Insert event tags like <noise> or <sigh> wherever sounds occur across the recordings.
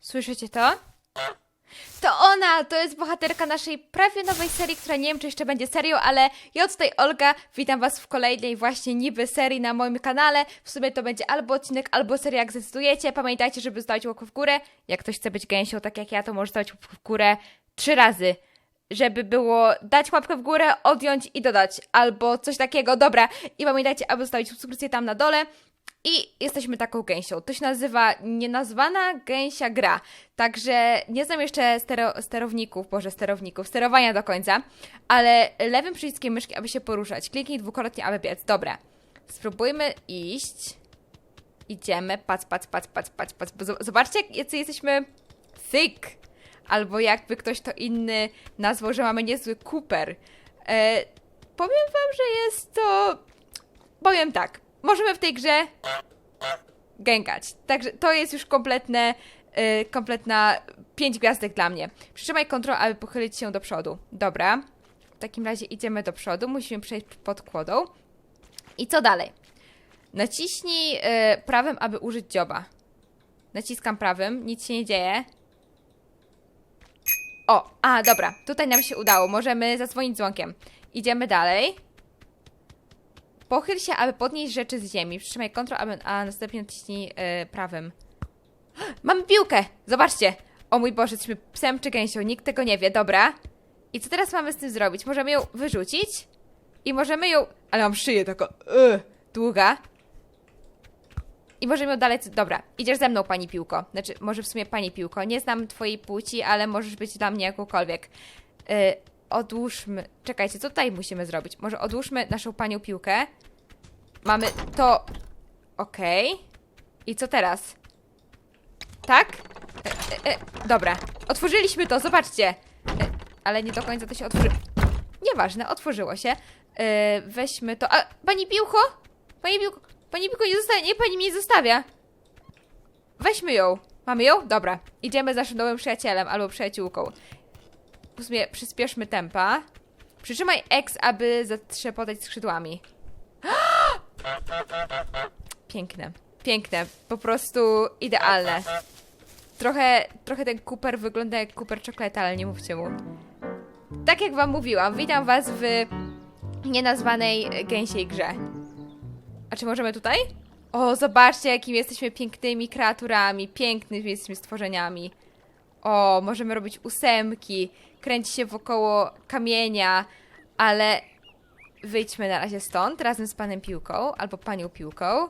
Słyszycie to? To ona! To jest bohaterka naszej prawie nowej serii, która nie wiem, czy jeszcze będzie serią, ale ja tutaj Olga, witam was w kolejnej właśnie niby serii na moim kanale. W sumie to będzie albo odcinek, albo seria, jak zdecydujecie. Pamiętajcie, żeby zostawić łapkę w górę. Jak ktoś chce być gęsią, tak jak ja, to może zostawić łapkę w górę trzy razy. Żeby było dać łapkę w górę, odjąć i dodać. Albo coś takiego. Dobra. I pamiętajcie, aby zostawić subskrypcję tam na dole. I jesteśmy taką gęsią. To się nazywa nienazwana gęsia gra. Także nie znam jeszcze stero, sterowników, boże, sterowników, sterowania do końca, ale lewym przyciskiem myszki, aby się poruszać. Kliknij dwukrotnie, aby biec. Dobra. Spróbujmy iść. Idziemy. Patrz, patrz, patrz, patrz, patrz, patrz. Zobaczcie, jacy jesteśmy thick. Albo jakby ktoś to inny nazwał, że mamy niezły Cooper. E, powiem wam, że jest to powiem tak, możemy w tej grze gęgać. Także to jest już kompletne, yy, kompletna 5 gwiazdek dla mnie. Przytrzymaj kontrol, aby pochylić się do przodu. Dobra. W takim razie idziemy do przodu, musimy przejść pod kłodą. I co dalej? Naciśnij yy, prawym, aby użyć dzioba. Naciskam prawym, nic się nie dzieje. O, a dobra, tutaj nam się udało. Możemy zadzwonić dzwonkiem. Idziemy dalej. Pochyl się, aby podnieść rzeczy z ziemi. Przytrzymaj kontrol, aby, a następnie naciśnij yy, prawym. <gasps> Mamy piłkę! Zobaczcie! O mój Boże, jesteśmy psem czy gęsią, nikt tego nie wie, dobra. I co teraz mamy z tym zrobić? Możemy ją wyrzucić i możemy ją... Ale mam szyję taką yy, długa. I możemy ją dalej... Dobra, idziesz ze mną, pani piłko. Znaczy, może w sumie pani piłko. Nie znam twojej płci, ale możesz być dla mnie jakąkolwiek. Yy, odłóżmy... Czekajcie, co tutaj musimy zrobić? Może odłóżmy naszą panią piłkę. Mamy to... Okej. I co teraz? Tak? E, e, e, dobra. Otworzyliśmy to, zobaczcie. E, ale nie do końca to się otworzy... Nieważne, otworzyło się. E, weźmy to... A, pani piłko? Pani piłko... Pani piłko nie zostawia... Nie, pani mnie nie zostawia. Weźmy ją. Mamy ją? Dobra. Idziemy z naszym nowym przyjacielem albo przyjaciółką. W sumie przyspieszmy tempa. Przytrzymaj X, aby zatrzepotać skrzydłami. <gasps> Piękne. Piękne. Po prostu idealne. Trochę, trochę ten Cooper wygląda jak Cooper czekolata, ale nie mówcie mu. Tak jak wam mówiłam, witam was w nienazwanej gęsiej grze. A czy możemy tutaj? O, zobaczcie, jakimi jesteśmy pięknymi kreaturami, pięknymi jesteśmy stworzeniami. O, możemy robić ósemki, kręci się wokoło kamienia, ale wyjdźmy na razie stąd razem z panem piłką albo panią piłką.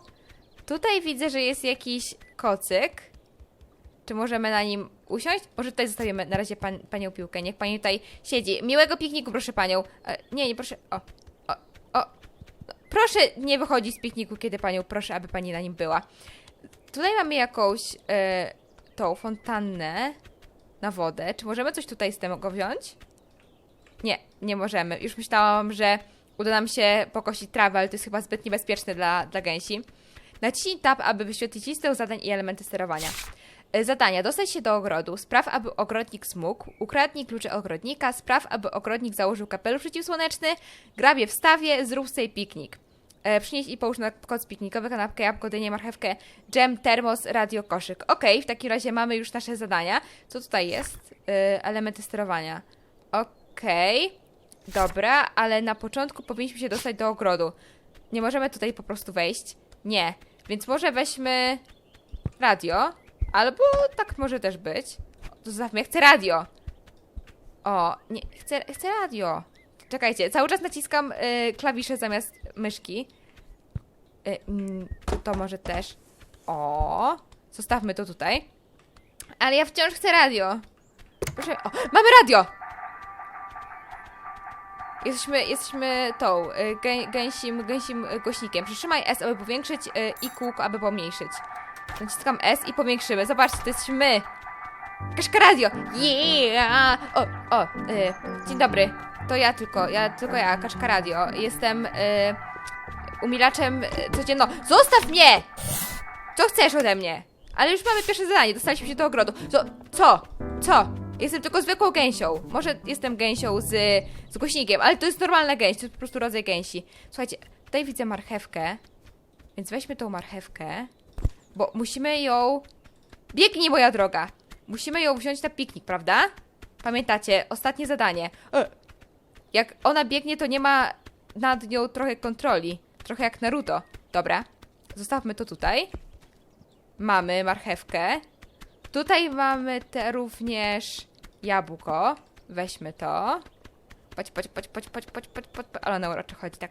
Tutaj widzę, że jest jakiś kocyk. Czy możemy na nim usiąść? Może tutaj zostawimy na razie pan, panią piłkę. Niech pani tutaj siedzi. Miłego pikniku, proszę panią. E, nie, nie proszę. O, o, o. Proszę nie wychodzić z pikniku, kiedy panią proszę, aby pani na nim była. Tutaj mamy jakąś e, tą fontannę na wodę. Czy możemy coś tutaj z tego wziąć? Nie, nie możemy. Już myślałam, że uda nam się pokosić trawę, ale to jest chyba zbyt niebezpieczne dla, dla gęsi. Naciśnij tab, aby wyświetlić listę zadań i elementy sterowania. E, Zadania. Dostać się do ogrodu. Spraw, aby ogrodnik smógł. Ukradnij klucze ogrodnika. Spraw, aby ogrodnik założył kapelusz przeciwsłoneczny. Grabie w stawie. Zrób sobie piknik. E, przynieś i połóż na koc piknikowy kanapkę, jabłko, dynię, marchewkę, dżem, termos, radio, koszyk. Okej, w takim razie mamy już nasze zadania. Co tutaj jest? E, elementy sterowania. Okej. Dobra, ale na początku powinniśmy się dostać do ogrodu. Nie możemy tutaj po prostu wejść. Nie. Więc może weźmy radio. Albo tak może też być. Zostawmy, ja chcę radio. O, nie, chcę, chcę radio. Czekajcie, cały czas naciskam y, klawisze zamiast myszki. Y, mm, to może też. O, zostawmy to tutaj. Ale ja wciąż chcę radio. Proszę, o, mamy radio! Jesteśmy, jesteśmy tą, y, gę, gęsim, gęsim y, głośnikiem. Przytrzymaj S, aby powiększyć i kółko, aby pomniejszyć. Naciskam S i powiększymy. Zobaczcie, to jesteśmy my. Kaszka radio! Yeah! O, o, y, dzień dobry. To ja tylko, ja tylko ja, Kaszka radio. Jestem y, umilaczem y, codzienno. Zostaw mnie! Co chcesz ode mnie? Ale już mamy pierwsze zadanie, dostaliśmy się do ogrodu. Co? Co? Co? Jestem tylko zwykłą gęsią. Może jestem gęsią z, z głośnikiem, ale to jest normalna gęś, to jest po prostu rodzaj gęsi. Słuchajcie, tutaj widzę marchewkę, więc weźmy tą marchewkę, bo musimy ją Biegnij, moja droga. Musimy ją wziąć na piknik, prawda? Pamiętacie, ostatnie zadanie. E. Jak ona biegnie, to nie ma nad nią trochę kontroli. Trochę jak Naruto. Dobra. Zostawmy to tutaj. Mamy marchewkę. Tutaj mamy te również jabłko. Weźmy to. Chodź, chodź, chodź, chodź, chodź, chodź, chodź, chodź. Ale ona uroczo chodzi, tak.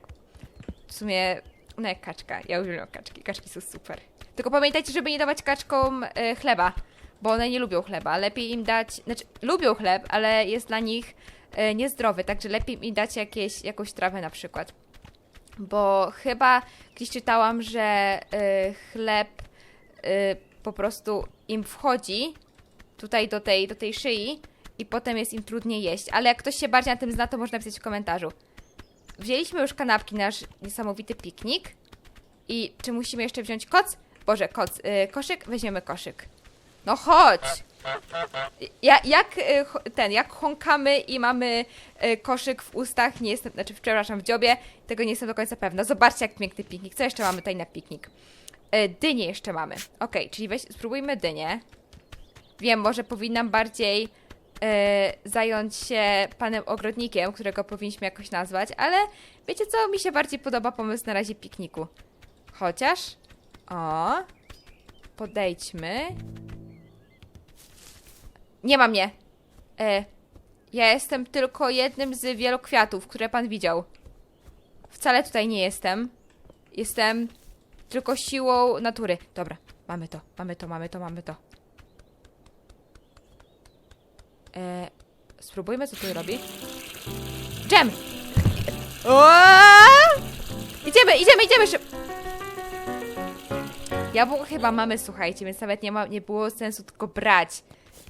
W sumie, no jak kaczka. Ja uwielbiam kaczki. Kaczki są super. Tylko pamiętajcie, żeby nie dawać kaczkom y, chleba. Bo one nie lubią chleba. Lepiej im dać... Znaczy, lubią chleb, ale jest dla nich y, niezdrowy. Także lepiej im dać jakieś, jakąś trawę na przykład. Bo chyba gdzieś czytałam, że e, chleb e, po prostu im wchodzi tutaj do tej, do tej szyi i potem jest im trudniej jeść. Ale jak ktoś się bardziej na tym zna, to można napisać w komentarzu. Wzięliśmy już kanapki, nasz niesamowity piknik. I czy musimy jeszcze wziąć koc? Boże, koc. Y, koszyk? Weźmiemy koszyk. No chodź! Ja, jak cho- ten, jak chąkamy i mamy y, koszyk w ustach, nie jestem, znaczy przepraszam, w dziobie, tego nie jestem do końca pewna. Zobaczcie, jak piękny piknik. Co jeszcze mamy tutaj na piknik? Y, dynię jeszcze mamy. Okej, czyli weź, spróbujmy dynię. Wiem, może powinnam bardziej y, zająć się panem ogrodnikiem, którego powinniśmy jakoś nazwać, ale wiecie co? Mi się bardziej podoba pomysł na razie pikniku. Chociaż. O. Podejdźmy. Nie ma mnie. E, ja jestem tylko jednym z wielu kwiatów, które pan widział. Wcale tutaj nie jestem. Jestem tylko siłą natury. Dobra, mamy to, mamy to, mamy to, mamy to. E, spróbujmy, co tu robi. Dżem! Idziemy, idziemy, idziemy! Szyb... Jabłko chyba mamy, słuchajcie, więc nawet nie, ma, nie było sensu tylko brać.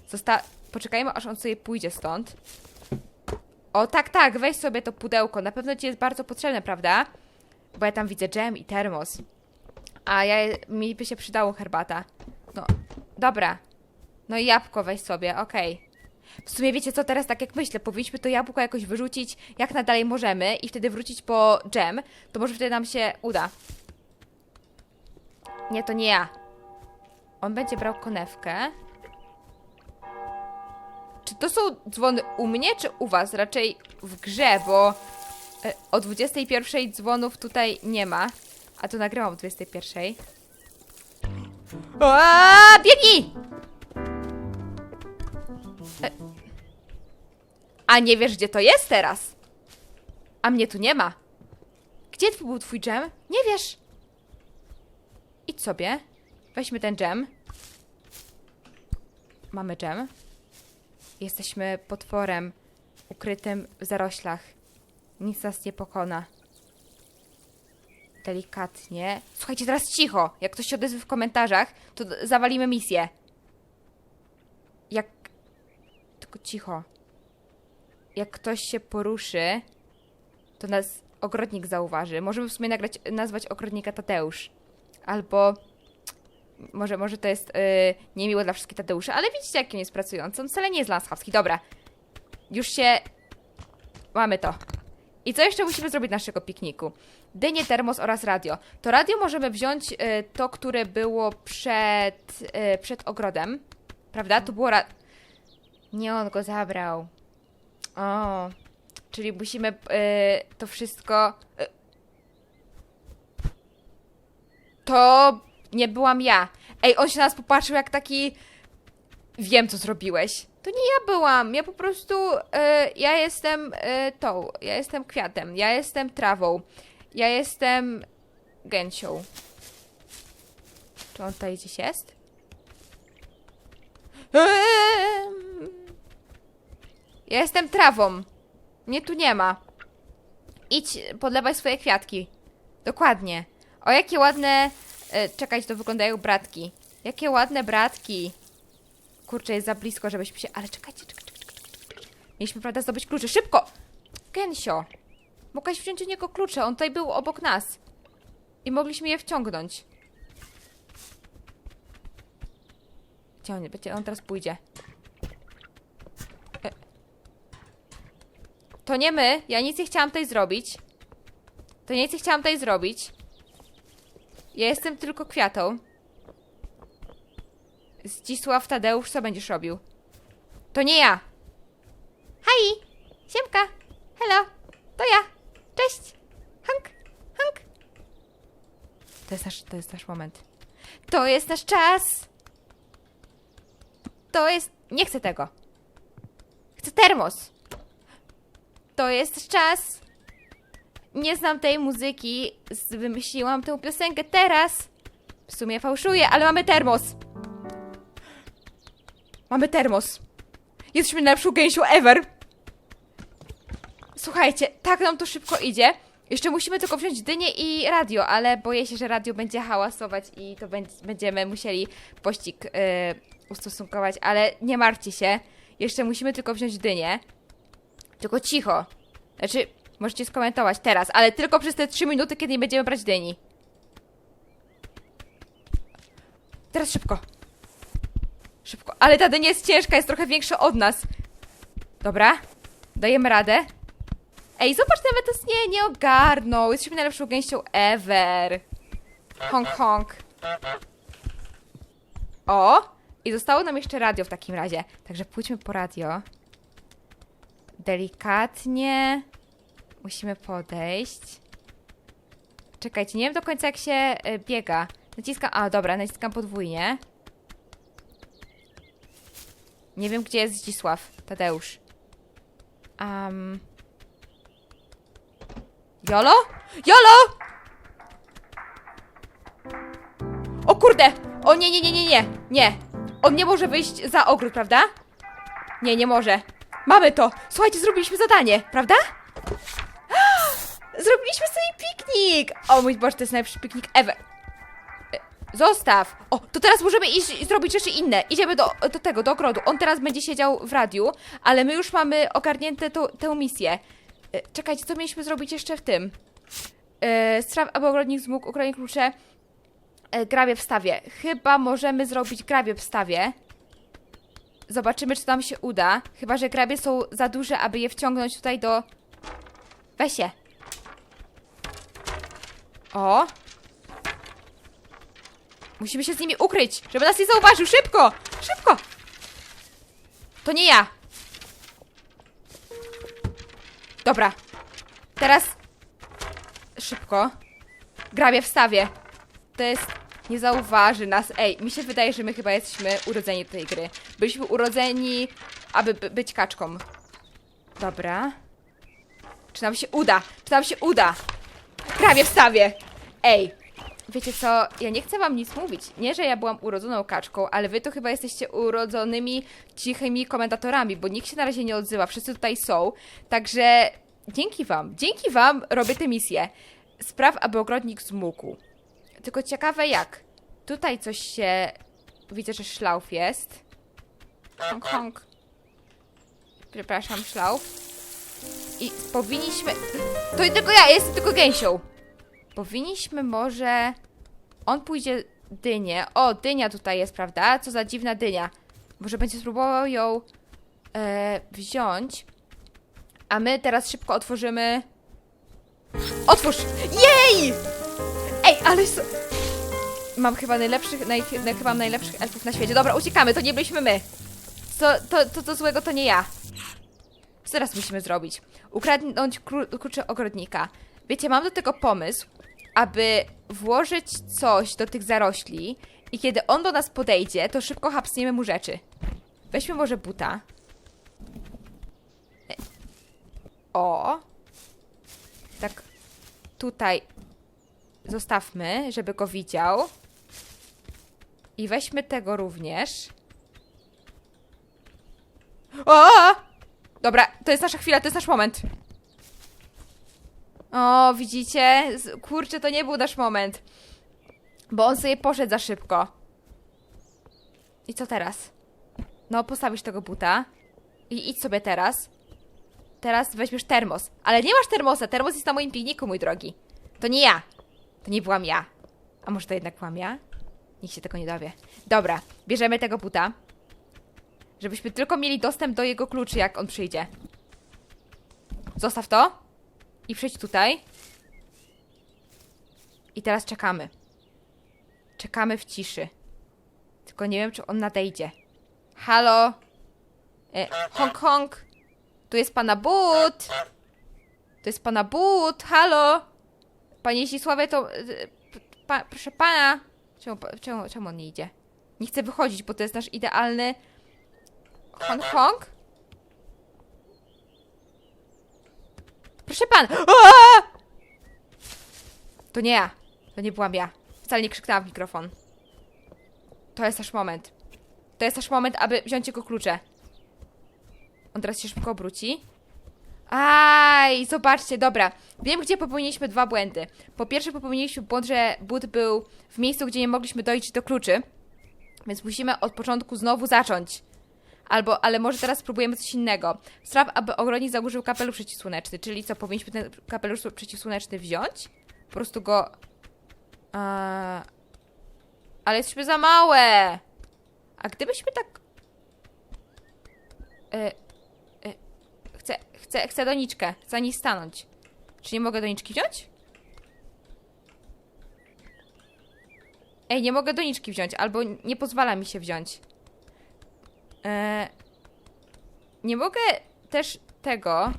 Zosta... Poczekajmy, aż on sobie pójdzie stąd. O, tak, tak, weź sobie to pudełko. Na pewno ci jest bardzo potrzebne, prawda? Bo ja tam widzę dżem i termos. A ja, mi by się przydało herbata. No, dobra. No i jabłko weź sobie, okej. W sumie wiecie co, teraz tak jak myślę, powinniśmy to jabłko jakoś wyrzucić jak nadalej możemy i wtedy wrócić po dżem, to może wtedy nam się uda. Nie, to nie ja. On będzie brał konewkę. To są dzwony u mnie, czy u was? Raczej w grze, bo e, o 21 dzwonów tutaj nie ma. A tu nagrywam o 21. Aaaa, biegnij! E, A nie wiesz, gdzie to jest teraz? A mnie tu nie ma. Gdzie był twój dżem? Nie wiesz. Idź sobie. Weźmy ten dżem. Mamy dżem. Jesteśmy potworem ukrytym w zaroślach. Nic nas nie pokona. Delikatnie. Słuchajcie, teraz cicho. Jak ktoś się odezwie w komentarzach, to zawalimy misję. Jak. Tylko cicho. Jak ktoś się poruszy, to nas ogrodnik zauważy. Możemy w sumie nagrać, nazwać ogrodnika Tadeusz. Albo może, może to jest yy, niemiłe dla wszystkich Tadeuszy, ale widzicie, jaki on jest pracujący. On wcale nie jest laschowski. Dobra. Już się... Mamy to. I co jeszcze musimy zrobić na naszego pikniku? Dynię, termos oraz radio. To radio możemy wziąć y, to, które było przed, y, przed ogrodem. Prawda? To było ra... Nie, on go zabrał. O. Czyli musimy y, to wszystko... Y, to nie byłam ja. Ej, on się na nas popatrzył jak taki. Wiem, co zrobiłeś. To nie ja byłam. Ja po prostu. e, ja jestem e, tą. Ja jestem kwiatem. Ja jestem trawą. Ja jestem gęsią. Czy on tutaj gdzieś jest? Ja jestem trawą. Mnie tu nie ma. Idź, podlewaj swoje kwiatki. Dokładnie. O, jakie ładne. E, czekać, to wyglądają bratki. Jakie ładne bratki. Kurczę, jest za blisko, żebyśmy się. Ale czekajcie, czekajcie, czekajcie. Mieliśmy, prawda, zdobyć klucze. Szybko! Gensio! Mogłaś wziąć od niego klucze, on tutaj był obok nas. I mogliśmy je wciągnąć. Gdzie on, gdzie on teraz pójdzie? E. To nie my. Ja nic nie chciałam tutaj zrobić. To nic nie chciałam tutaj zrobić. Ja jestem tylko kwiatą. Zdzisław Tadeusz, co będziesz robił? To nie ja. Hej! Siemka! Hello! To ja! Cześć! Hank! Hank! To jest nasz, to jest nasz moment. To jest nasz czas! To jest... Nie chcę tego. Chcę termos. To jest czas. Nie znam tej muzyki. Wymyśliłam tę piosenkę teraz. W sumie fałszuję, ale mamy termos. Mamy termos. Jesteśmy najlepszą gęsią ever. Słuchajcie, tak nam to szybko idzie. Jeszcze musimy tylko wziąć dynię i radio, ale boję się, że radio będzie hałasować i to będzie, będziemy musieli pościg yy, ustosunkować, ale nie martwcie się. Jeszcze musimy tylko wziąć dynię. Tylko cicho. Znaczy, możecie skomentować teraz, ale tylko przez te 3 minuty, kiedy nie będziemy brać dyni. Teraz szybko. Szybko. Ale ta dynia jest ciężka, jest trochę większa od nas. Dobra. Dajemy radę. Ej, zobacz, nawet nas nie, nie ogarnął. Jesteśmy najlepszą gęścią ever. Honk, honk. O! I zostało nam jeszcze radio w takim razie. Także pójdźmy po radio. Delikatnie. Musimy podejść. Czekajcie, nie wiem do końca jak się y, biega. Naciskam. A, dobra, naciskam podwójnie. Nie wiem, gdzie jest Zdzisław Tadeusz. Um. Jolo? Jolo! O kurde! O nie, nie, nie, nie, nie, nie. On nie może wyjść za ogród, prawda? Nie, nie może. Mamy to! Słuchajcie, zrobiliśmy zadanie, prawda? Zrobiliśmy sobie piknik! O mój Boże, to jest najlepszy piknik ever. E, Zostaw! O, to teraz możemy iść i zrobić rzeczy inne. Idziemy do, do tego, do ogrodu. On teraz będzie siedział w radiu, ale my już mamy ogarnięte tą, tę misję. E, Czekajcie, co mieliśmy zrobić jeszcze w tym? E, Straw, aby ogrodnik zmógł ukraść klucze. E, grabie w stawie. Chyba możemy zrobić grabie w stawie. Zobaczymy, czy nam się uda. Chyba, że grabie są za duże, aby je wciągnąć tutaj do... Weź się. O! Musimy się z nimi ukryć, żeby nas nie zauważył. Szybko! Szybko! To nie ja. Dobra. Teraz... Szybko. Grabie w stawie. To jest... Nie zauważy nas. Ej, mi się wydaje, że my chyba jesteśmy urodzeni do tej gry. Byliśmy urodzeni, aby by- być kaczką. Dobra. Czy nam się uda? Czy nam się uda? Grabie w stawie! Ej, wiecie co? Ja nie chcę wam nic mówić. Nie, że ja byłam urodzoną kaczką, ale wy to chyba jesteście urodzonymi, cichymi komentatorami, bo nikt się na razie nie odzywa. Wszyscy tutaj są. Także dzięki wam, dzięki wam robię tę misję. Spraw, aby ogrodnik zmógł. Tylko ciekawe jak. Tutaj coś się... Widzę, że szlauf jest. Honk, honk. Przepraszam, szlauf. I powinniśmy... To tylko ja, jestem tylko gęsią. Powinniśmy może... On pójdzie dynię. O, dynia tutaj jest, prawda? Co za dziwna dynia. Może będzie spróbował ją e, wziąć. A my teraz szybko otworzymy... Otwórz! Jej! Ej, ale... s- Mam chyba najlepszych, naj, chyba mam najlepszych elfów na świecie. Dobra, uciekamy, to nie byliśmy my. Co, to, to, to złego to nie ja. Co teraz musimy zrobić? Ukradnąć klucze ogrodnika. Wiecie, mam do tego pomysł, aby włożyć coś do tych zarośli i kiedy on do nas podejdzie, to szybko hapsniemy mu rzeczy. Weźmy może buta. E, O. Tak tutaj zostawmy, żeby go widział. I weźmy tego również. O! Dobra, to jest nasza chwila, to jest nasz moment. O, widzicie? Kurczę, to nie był nasz moment. Bo on sobie poszedł za szybko. I co teraz? No, postawisz tego buta. I idź sobie teraz. Teraz weźmiesz termos. Ale nie masz termosa, termos jest na moim pikniku, mój drogi. To nie ja. To nie byłam ja. A może to jednak byłam ja? Nikt się tego nie dowie. Dobra, bierzemy tego buta. Żebyśmy tylko mieli dostęp do jego kluczy, jak on przyjdzie. Zostaw to. I przyjdź tutaj. I teraz czekamy. Czekamy w ciszy. Tylko nie wiem, czy on nadejdzie. Halo? E, Hong Kong? Tu jest pana but! To jest pana but! Halo? Panie Zisławie, to... e, Pa, proszę pana! Czemu, czemu, czemu on nie idzie? Nie chce wychodzić, bo to jest nasz idealny... Hong Kong? Proszę pan! Aaa! To nie ja. To nie byłam ja. Wcale nie krzyknęłam w mikrofon. To jest nasz moment. To jest nasz moment, aby wziąć jego klucze. On teraz się szybko obróci. Aj, zobaczcie, dobra. Wiem, gdzie popełniliśmy dwa błędy. Po pierwsze, popełniliśmy błąd, że but był w miejscu, gdzie nie mogliśmy dojść do kluczy. Więc musimy od początku znowu zacząć. Albo, ale może teraz spróbujemy coś innego. Spraw, aby ogrodnik założył kapelusz przeciwsłoneczny. Czyli co, powinniśmy ten kapelusz przeciwsłoneczny wziąć? Po prostu go... A... Ale jesteśmy za małe! A gdybyśmy tak... E, e, chcę, chcę, chcę doniczkę. Chcę niej stanąć. Czy nie mogę doniczki wziąć? Ej, nie mogę doniczki wziąć, albo nie pozwala mi się wziąć. E, nie mogę też tego.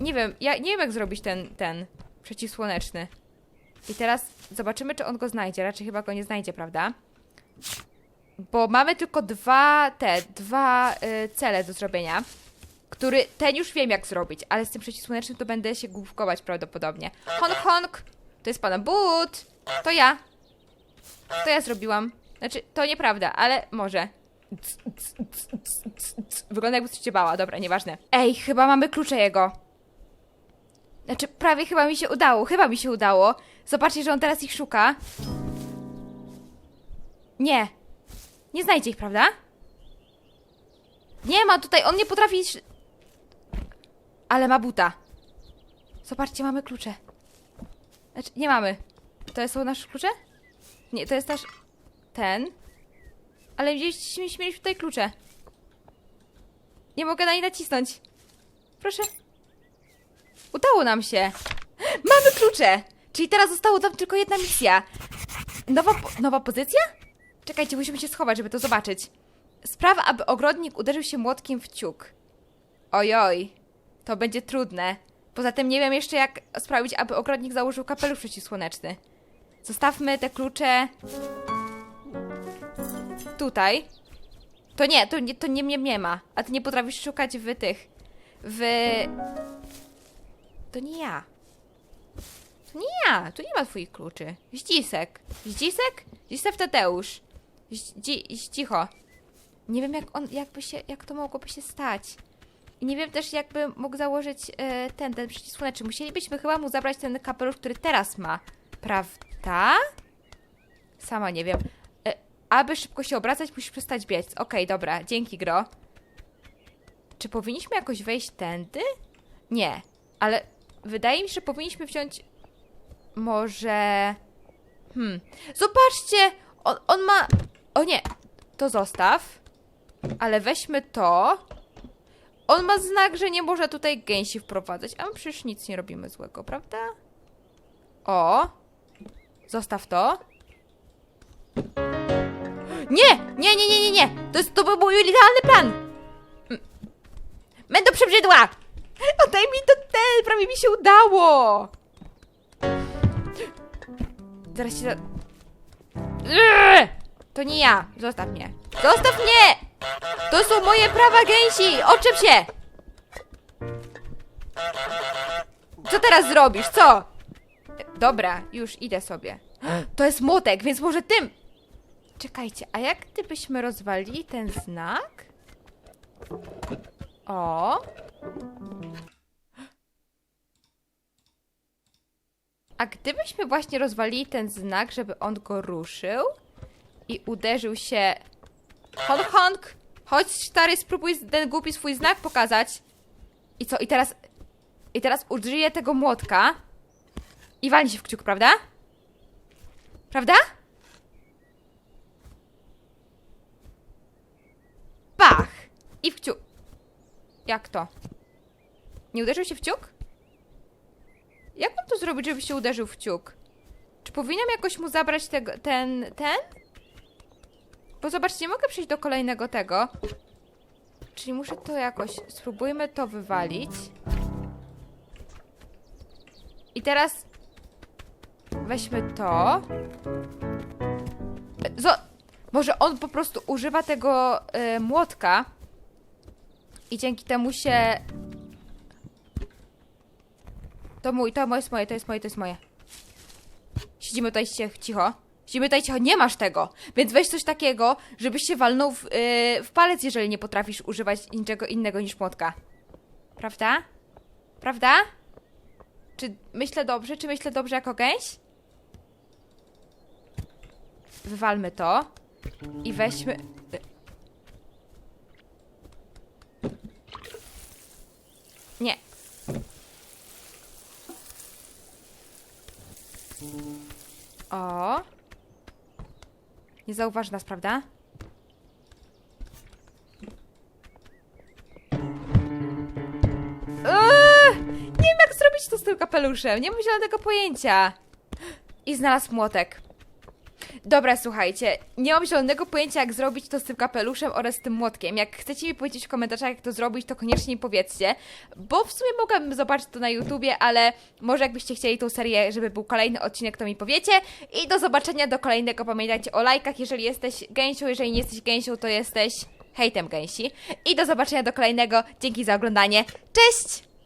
Nie wiem, ja nie wiem jak zrobić ten, ten przeciwsłoneczny. I teraz zobaczymy, czy on go znajdzie. Raczej chyba go nie znajdzie, prawda? Bo mamy tylko dwa te, dwa y, cele do zrobienia. Który, ten już wiem jak zrobić, ale z tym przeciwsłonecznym to będę się główkować prawdopodobnie. Hong Kong! To jest pana but! To ja! To ja zrobiłam. Znaczy, to nieprawda, ale może. Wygląda jakby coś cię bała. Dobra, nieważne. Ej, chyba mamy klucze jego. Znaczy, prawie chyba mi się udało. Chyba mi się udało. Zobaczcie, że on teraz ich szuka. Nie. Nie znajdzie ich, prawda? Nie ma tutaj, on nie potrafi... Ale ma buta. Zobaczcie, mamy klucze. Znaczy, nie mamy. To są nasze klucze? Nie, to jest nasz... Ten. Ale gdzieś mieliśmy tutaj klucze. Nie mogę na nie nacisnąć. Proszę. Udało nam się. Mamy klucze! Czyli teraz została tam tylko jedna misja. Nowa, po- nowa pozycja? Czekajcie, musimy się schować, żeby to zobaczyć. Sprawa, aby ogrodnik uderzył się młotkiem w ciuk. Ojoj, to będzie trudne. Poza tym nie wiem jeszcze, jak sprawić, aby ogrodnik założył kapelusz przeciwsłoneczny. Zostawmy te klucze tutaj. To nie, to nie, to nie mnie nie ma. A ty nie potrafisz szukać w tych. W. To nie ja. To nie ja. Tu nie ma twoich kluczy. Zdzisek. Zdzisek? Zdzisek Tadeusz. Zdzi, cicho. Nie wiem, jak on, jakby się, jak to mogłoby się stać. I nie wiem też, jakby mógł założyć e, ten, ten przycisk słoneczny. Musielibyśmy chyba mu zabrać ten kapelusz, który teraz ma. Prawda? Sama nie wiem. Aby szybko się obracać, musisz przestać biec. Okej, dobra. Dzięki, Gro. Czy powinniśmy jakoś wejść tędy? Nie. Ale wydaje mi się, że powinniśmy wziąć... Może... Hmm. Zobaczcie! On, on ma... O nie! To zostaw. Ale weźmy to. On ma znak, że nie może tutaj gęsi wprowadzać, a my przecież nic nie robimy złego, prawda? O! Zostaw to. Nie! Nie, nie, nie, nie, nie! To, jest, to był mój idealny plan! Będę przebrzydła! Oddaj mi to ten! Prawie mi się udało! Zaraz się... za- Eee! To nie ja! Zostaw mnie! Zostaw mnie! To są moje prawa gęsi! Oczep się! Co teraz zrobisz? Co? Dobra, już idę sobie. To jest młotek, więc może tym... Czekajcie, a jak gdybyśmy rozwalili ten znak? O. A gdybyśmy właśnie rozwalili ten znak, żeby on go ruszył i uderzył się Honk, honk! Chodź, stary, spróbuj ten głupi swój znak pokazać. I co, i teraz... I teraz użyję tego młotka i walni się w kciuk, prawda? Prawda? I w kciuk. Jak to? Nie uderzył się w ciuk? Jak mam to zrobić, żeby się uderzył w ciuk? Czy powinnam jakoś mu zabrać tego, ten, ten? Bo zobaczcie, nie mogę przejść do kolejnego tego. Czyli muszę to jakoś... Spróbujmy to wywalić. I teraz... Weźmy to. Zo może on po prostu używa tego e, młotka i dzięki temu się... To mój, to jest moje, to jest moje, to jest moje. Siedzimy tutaj cicho. Siedzimy tutaj cicho, nie masz tego. Więc weź coś takiego, żebyś się walnął w, yy, w palec, jeżeli nie potrafisz używać niczego innego niż młotka. Prawda? Prawda? Czy myślę dobrze? Czy myślę dobrze jako gęś? Wywalmy to. I weźmy... Nie. O. Nie zauważy nas, prawda? Nie wiem jak zrobić to z tym kapeluszem. Nie mam zielonego pojęcia. I znalazł młotek. Dobra, słuchajcie, nie mam zielonego pojęcia, jak zrobić to z tym kapeluszem oraz z tym młotkiem. Jak chcecie mi powiedzieć w komentarzach, jak to zrobić, to koniecznie mi powiedzcie, bo w sumie mogłabym zobaczyć to na YouTubie, ale może jakbyście chcieli tą serię, żeby był kolejny odcinek, to mi powiecie. I do zobaczenia do kolejnego. Pamiętajcie o lajkach, jeżeli jesteś gęsią, jeżeli nie jesteś gęsią, to jesteś hejtem gęsi. I do zobaczenia do kolejnego. Dzięki za oglądanie. Cześć!